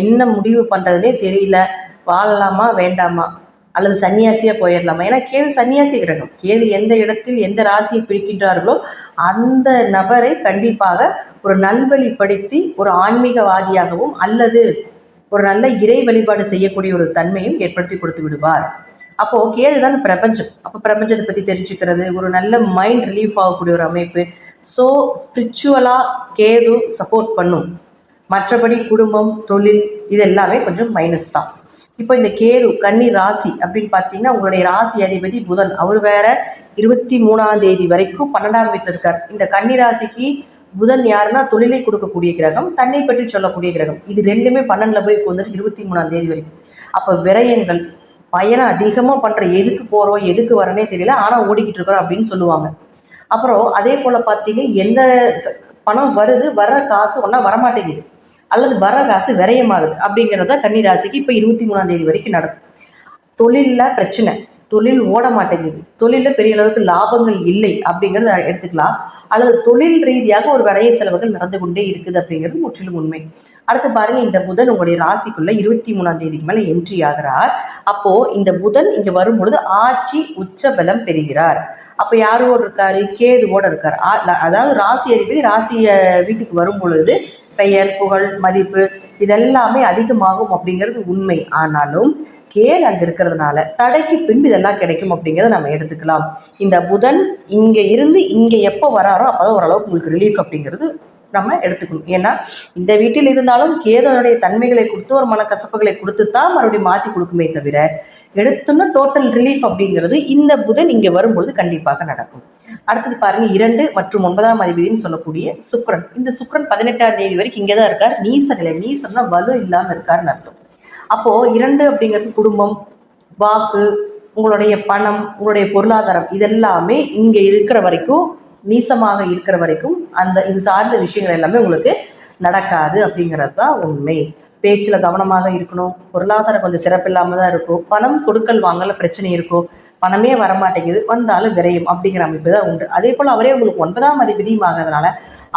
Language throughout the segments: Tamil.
என்ன முடிவு பண்ணுறதுனே தெரியல. வாழலாமா வேண்டாமா? அல்லது சன்னியாசியாக போயிடலாமா? ஏன்னா கேது சன்னியாசி கிரகம் கேது எந்த இடத்தில் எந்த ராசியை பிடிக்கின்றார்களோ அந்த நபரை கண்டிப்பாக ஒரு நல்வழிப்படுத்தி ஒரு ஆன்மீகவாதியாகவும் அல்லது ஒரு நல்ல இறை வழிபாடு செய்யக்கூடிய ஒரு தன்மையும் ஏற்படுத்தி கொடுத்து விடுவார். அப்போது கேது தான் பிரபஞ்சம். அப்போ பிரபஞ்சத்தை பற்றி தெரிஞ்சுக்கிறது ஒரு நல்ல மைண்ட் ரிலீஃப் ஆகக்கூடிய ஒரு அமைப்பு. ஸோ ஸ்பிரிச்சுவலாக கேது சப்போர்ட் பண்ணும். மற்றபடி குடும்பம் தொழில் இது எல்லாமே கொஞ்சம் மைனஸ் தான். இப்போ இந்த கேரு கன்னி ராசி அப்படின்னு பார்த்தீங்கன்னா உங்களுடைய ராசி அதிபதி புதன். அவர் வேற இருபத்தி மூணாம் தேதி வரைக்கும் பன்னெண்டாம் வீட்டில் இருக்கார். இந்த கன்னி ராசிக்கு புதன் யாருன்னா தொழிலை கொடுக்கக்கூடிய கிரகம் தன்னை பற்றி சொல்லக்கூடிய கிரகம். இது ரெண்டுமே பன்னெண்டில் போய் வந்துட்டு இருபத்தி மூணாம் தேதி வரைக்கும். அப்போ விரயங்கள் பயணம் அதிகமாக பண்ணுற எதுக்கு போகிறோம் எதுக்கு வரனே தெரியல. ஆனால் ஓடிக்கிட்டு இருக்கிறோம் அப்படின்னு சொல்லுவாங்க. அப்புறம் அதே போல் பார்த்தீங்கன்னா எந்த பணம் வருது வர்ற காசு ஒன்றா வரமாட்டேங்குது. அல்லது வர காசு விரயமாகுது அப்படிங்கிறத கன்னிராசிக்கு இப்போ இருபத்தி மூணாம் தேதி வரைக்கும் நடக்கும். தொழிலில் பிரச்சனை. தொழில் ஓட மாட்டேங்குது. தொழிலில் பெரிய அளவுக்கு லாபங்கள் இல்லை அப்படிங்கிறத எடுத்துக்கலாம். அல்லது தொழில் ரீதியாக ஒரு விரைய செலவுகள் நடந்து கொண்டே இருக்குது அப்படிங்கிறது முற்றிலும் உண்மை. அடுத்து பாருங்க இந்த புதன் உங்களுடைய ராசிக்குள்ள இருபத்தி மூணாம் தேதிக்கு மேலே என்ட்ரி ஆகிறார். அப்போ இந்த புதன் இங்க வரும்பொழுது ஆட்சி உச்ச பலம் பெறுகிறார். அப்போ யாரோட இருக்காரு? கேதுவோட இருக்கார். ஆ- அதாவது ராசி அதிபதி ராசிய வீட்டுக்கு வரும் பொழுது பெயர் புகழ் மதிப்பு இதெல்லாமே அதிகமாகும் அப்படிங்கிறது உண்மை. ஆனாலும் கேல் அங்கே இருக்கிறதுனால தடைக்கு பின்பு இதெல்லாம் கிடைக்கும் அப்படிங்கிறத நம்ம எடுத்துக்கலாம். இந்த புதன் இங்கே இருந்து இங்கே எப்போ வராரோ அப்போ தான் ஓரளவுக்கு உங்களுக்கு ரிலீஃப் அப்படிங்கிறது நம்ம எடுத்துக்கணும். ஏன்னா இந்த வீட்டில் இருந்தாலும் கேதனுடைய தன்மைகளை கொடுத்து ஒரு மனக்கசப்புகளை கொடுத்து தான் மறுபடியும் மாற்றி கொடுக்குமே தவிர எடுத்தோன்னா டோட்டல் ரிலீஃப் அப்படிங்கிறது இந்த புதன் இங்கே வரும்பொழுது கண்டிப்பாக நடக்கும். அடுத்தது பாருங்க இரண்டு மற்றும் ஒன்பதாம் அதிபதினு சொல்லக்கூடிய சுக்ரன் இந்த சுக்ரன் பதினெட்டாம் தேதி வரைக்கும் இங்கே தான் இருக்கார். நீச நிலை நீசம்னா வலு இல்லாமல் இருக்காருன்னு அர்த்தம். அப்போ இரண்டு அப்படிங்கிறது குடும்பம் வாக்கு உங்களுடைய பணம் உங்களுடைய பொருளாதாரம் இதெல்லாமே இங்கே இருக்கிற வரைக்கும் நீசமாக இருக்கிற வரைக்கும் அந்த இது சார்ந்த விஷயங்கள் எல்லாமே உங்களுக்கு நடக்காது அப்படிங்கிறது தான் உண்மை. பேச்சில் கவனமாக இருக்கணும். பொருளாதாரம் கொஞ்சம் சிறப்பில்லாமல் தான் இருக்கும். பணம் கொடுக்கல் வாங்கல பிரச்சனை இருக்கும். பணமே வரமாட்டேங்குது வந்தாலும் விரையும் அப்படிங்கிற அமைப்பு தான் உண்டு. அதே போல் அவரே உங்களுக்கு ஒன்பதாம் அதிபதியும் ஆகிறதுனால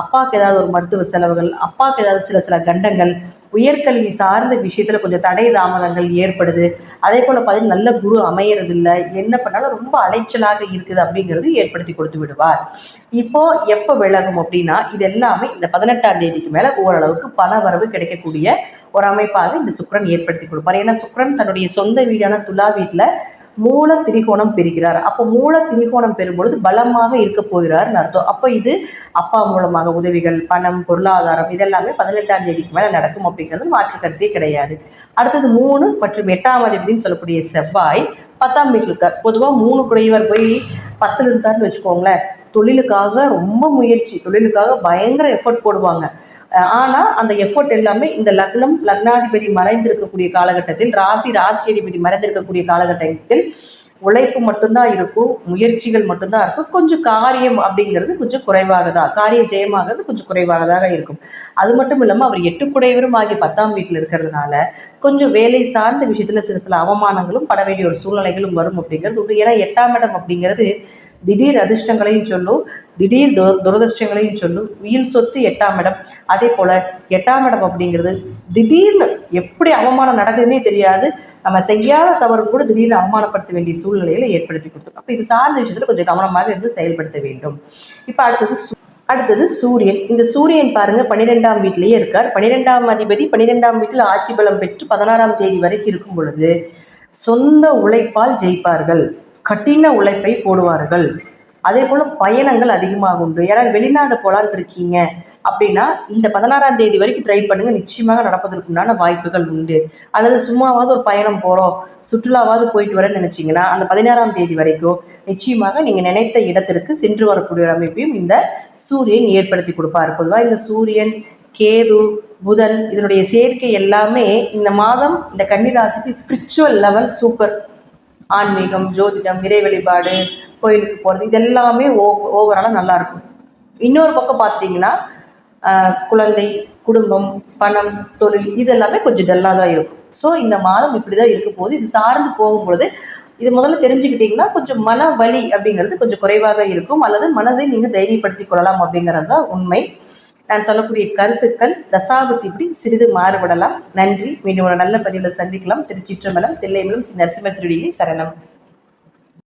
அப்பாவுக்கு ஏதாவது ஒரு மருத்துவ செலவுகள் அப்பாவுக்கு ஏதாவது சில சில கண்டங்கள் உயர்கல்வி சார்ந்த விஷயத்தில் கொஞ்சம் தடை தாமதங்கள் ஏற்படுது. அதே போல் பார்த்தீங்கன்னா நல்ல குரு அமையறது இல்லை என்ன பண்ணாலும் ரொம்ப அலைச்சலாக இருக்குது அப்படிங்கிறது ஏற்படுத்தி கொடுத்து விடுவார். இப்போ எப்போ விலகும் அப்படின்னா இது எல்லாமே இந்த பதினெட்டாம் தேதிக்கு மேலே ஓரளவுக்கு பண வரவு கிடைக்கக்கூடிய ஒரு அமைப்பாக இந்த சுக்கிரன் ஏற்படுத்தி கொடுப்பார். ஏன்னா சுக்கரன் தன்னுடைய சொந்த வீடான துலா வீட்டில் மூல திரிகோணம் பெறுகிறார். அப்போ மூல திரிகோணம் பெறும்பொழுது பலமாக இருக்க போகிறார்னு அர்த்தம். அப்போ இது அப்பா மூலமாக உதவிகள் பணம் பொருளாதாரம் இதெல்லாமே பதினெட்டாம் தேதிக்கு மேலே நடக்கும் அப்படிங்கிறது மாற்று கருத்தே கிடையாது. அடுத்தது மூணு மற்றும் எட்டாம் அதிபதினு சொல்லக்கூடிய செவ்வாய் பத்தாம் வீட்டில் இருக்கார். பொதுவாக மூணு குறைவர் போய் பத்தில் இருந்தார்னு வச்சுக்கோங்களேன். தொழிலுக்காக ரொம்ப முயற்சி தொழிலுக்காக பயங்கர எஃபர்ட் போடுவாங்க. ஆனால் அந்த எஃபோர்ட் எல்லாமே இந்த லக்னம் லக்னாதிபதி மறைந்திருக்கக்கூடிய காலகட்டத்தில் ராசி ராசி அதிபதி மறைந்திருக்கக்கூடிய காலகட்டத்தில் உழைப்பு மட்டும்தான் இருக்கும் முயற்சிகள் மட்டும்தான் இருக்கும். கொஞ்சம் காரியம் அப்படிங்கிறது கொஞ்சம் குறைவாக தான் காரிய ஜெயமாகிறது கொஞ்சம் குறைவாக தான் இருக்கும். அது மட்டும் இல்லாமல் அவர் எட்டு குடைவரும் ஆகிய பத்தாம் வீட்டில் இருக்கிறதுனால கொஞ்சம் வேலை சார்ந்த விஷயத்தில் சில சில அவமானங்களும் பட வேண்டிய ஒரு சூழ்நிலைகளும் வரும் அப்படிங்கிறது உண்டு. ஏன்னா எட்டாம் இடம் அப்படிங்கிறது திடீர் அதிர்ஷ்டங்களையும் சொல்லும் திடீர் து சொல்லும் உயிர் சொத்து எட்டாம் இடம். அதே போல் எட்டாம் இடம் அப்படிங்கிறது திடீர்னு எப்படி அவமானம் நடக்குதுன்னே தெரியாது. நம்ம செய்யாத தவறு கூட திடீர்னு அவமானப்படுத்த வேண்டிய சூழ்நிலையில ஏற்படுத்தி கொடுத்துரும் அப்போ இது சார்ந்த விஷயத்தில் கொஞ்சம் கவனமாக இருந்து செயல்படுத்த வேண்டும். இப்போ அடுத்தது சூ- அடுத்தது சூரியன். இந்த சூரியன் பாருங்க பன்னிரெண்டாம் வீட்டிலேயே இருக்கார். பன்னிரெண்டாம் அதிபதி பன்னிரெண்டாம் வீட்டில் ஆட்சி பலம் பெற்று பதினாறாம் தேதி வரைக்கும் இருக்கும் பொழுது சொந்த உழைப்பால் ஜெயிப்பார்கள். கடின உழைப்பை போடுவார்கள். அதே போல் பயணங்கள் அதிகமாக உண்டு யாராவது வெளிநாடு போகலான்னு இருக்கீங்க அப்படின்னா இந்த பதினாறாம் தேதி வரைக்கும் ட்ரை பண்ணுங்க. நிச்சயமாக நடப்பதற்குண்டான வாய்ப்புகள் உண்டு. அல்லது சும்மாவாவது ஒரு பயணம் போகிறோம் சுற்றுலாவாவது போயிட்டு வரேன்னு நினச்சிங்கன்னா அந்த பதினாறாம் தேதி வரைக்கும் நிச்சயமாக நீங்கள் நினைத்த இடத்திற்கு சென்று வரக்கூடிய ஒரு அமைப்பையும் இந்த சூரியன் ஏற்படுத்தி கொடுப்பார். பொதுவாக இந்த சூரியன் கேது புதன் இதனுடைய சேர்க்கை எல்லாமே இந்த மாதம் இந்த கன்னிராசிக்கு ஸ்பிரிச்சுவல் லெவல் சூப்பர் ஆன்மீகம் ஜோதிடம் இறை வழிபாடு கோயிலுக்கு போகிறது இதெல்லாமே ஓ ஓவராலாக நல்லாயிருக்கும் இன்னொரு பக்கம் பார்த்துட்டிங்கன்னா குழந்தை குடும்பம் பணம் தொழில் இது எல்லாமே கொஞ்சம் டல்லாக தான் இருக்கும். ஸோ இந்த மாதம் இப்படி தான் இருக்க போகுது. இது சார்ந்து போகும்பொழுது இது முதல்ல தெரிஞ்சுக்கிட்டிங்கன்னா கொஞ்சம் மன வலி அப்படிங்கிறது கொஞ்சம் குறைவாக இருக்கும். அல்லது மனதை நீங்கள் தைரியப்படுத்திக் கொள்ளலாம் அப்படிங்கிறது தான் உண்மை. நான் சொல்லக்கூடிய கருத்துக்கள் தசாபுத்திப்படி சிறிது மாறுபடலாம். நன்றி. மீண்டும் ஒரு நல்ல பதிவில் சந்திக்கலாம். திருச்சிற்றம்பலம் தில்லைமலம் ஸ்ரீ நரசிம்ம திருடியை சரணம்.